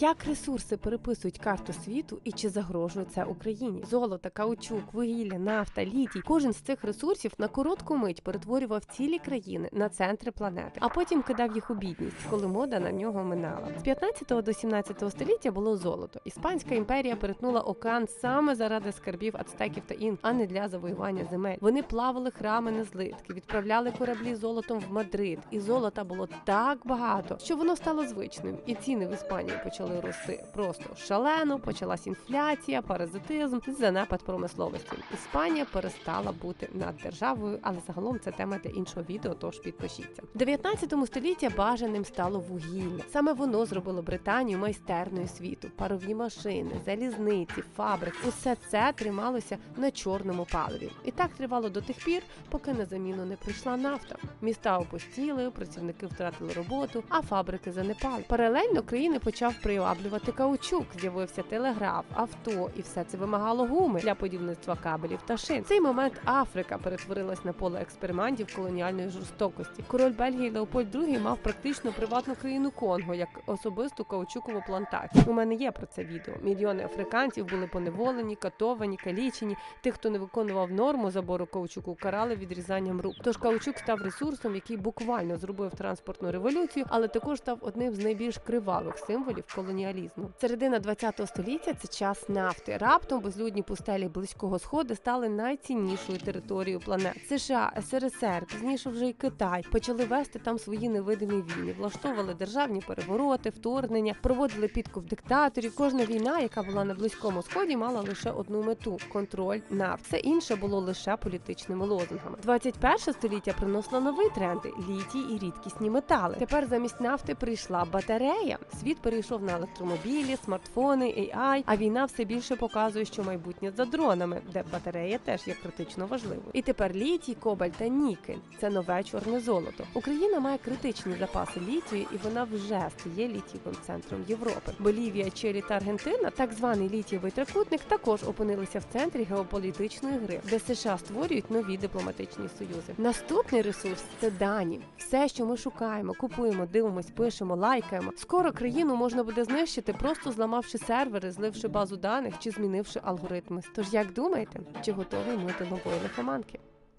Як ресурси переписують карту світу і чи загрожує це Україні? Золото, каучук, вугілля, нафта, літій. Кожен з цих ресурсів на коротку мить перетворював цілі країни на центри планети, а потім кидав їх у бідність, коли мода на нього минала. З 15 до 17 століття було золото. Іспанська імперія перетнула океан саме заради скарбів ацтеків та інк, а не для завоювання земель. Вони плавали храми на злитки, відправляли кораблі золотом в Мадрид, і золота було так багато, що воно стало звичним, і ціни в Іспанії почали рости просто шалено. Почалась інфляція, паразитизм, занепад промисловості. Іспанія перестала бути наддержавою, але загалом це тема для іншого відео. Тож підпишіться. В 19 столітті бажаним стало вугілля. Саме воно зробило Британію майстерною світу. Парові машини, залізниці, фабрик. Усе це трималося на чорному паливі. І так тривало до тих пір, поки на заміну не прийшла нафта. Міста опустіли, працівники втратили роботу, а фабрики занепали. Паралельно країни почав приваблювати каучук. З'явився телеграф, авто, і все це вимагало гуми для будівництва кабелів та шин. В цей момент Африка перетворилась на поле експериментів колоніальної жорстокості. Король Бельгії Леопольд II мав практично приватну країну Конго як особисту каучукову плантацію. У мене є про це відео. Мільйони африканців були поневолені, катовані, калічені. Тих, хто не виконував норму забору каучуку, карали відрізанням рук. Тож каучук став ресурсом, який буквально зробив транспортну революцію, але також став одним з найбільш кривавих символів колоніалізму. Середина ХХ століття це час нафти. Раптом безлюдні пустелі близького сходу стали найціннішою територією планет. США, СРСР, пізніше вже й Китай почали вести там свої невидимі війни, влаштовували державні перевороти, вторгнення, проводили підкуп диктаторів. Кожна війна, яка була на близькому сході, мала лише одну мету контроль нафт. Все інше було лише політичними лозунгами. 21 століття приносило нові тренди літій і рідкісні метали. Тепер замість нафти прийшла батарея. Світ перейшов на електромобілі, смартфони, AI, а війна все більше показує, що майбутнє за дронами, де батарея теж є критично важливою. І тепер літій, кобальт та нікель – це нове чорне золото. Україна має критичні запаси літію, і вона вже стає літієвим центром Європи. Болівія, Чилі та Аргентина, так званий літієвий трикутник, також опинилися в центрі геополітичної гри, де США створюють нові дипломатичні союзи. Наступний ресурс це дані. Все, що ми шукаємо, купуємо, дивимось, пишемо, лайкаємо. Скоро країну можна буде знищити, просто зламавши сервери, зливши базу даних чи змінивши алгоритми. Тож як думаєте, чи готові ми до нової лихоманки?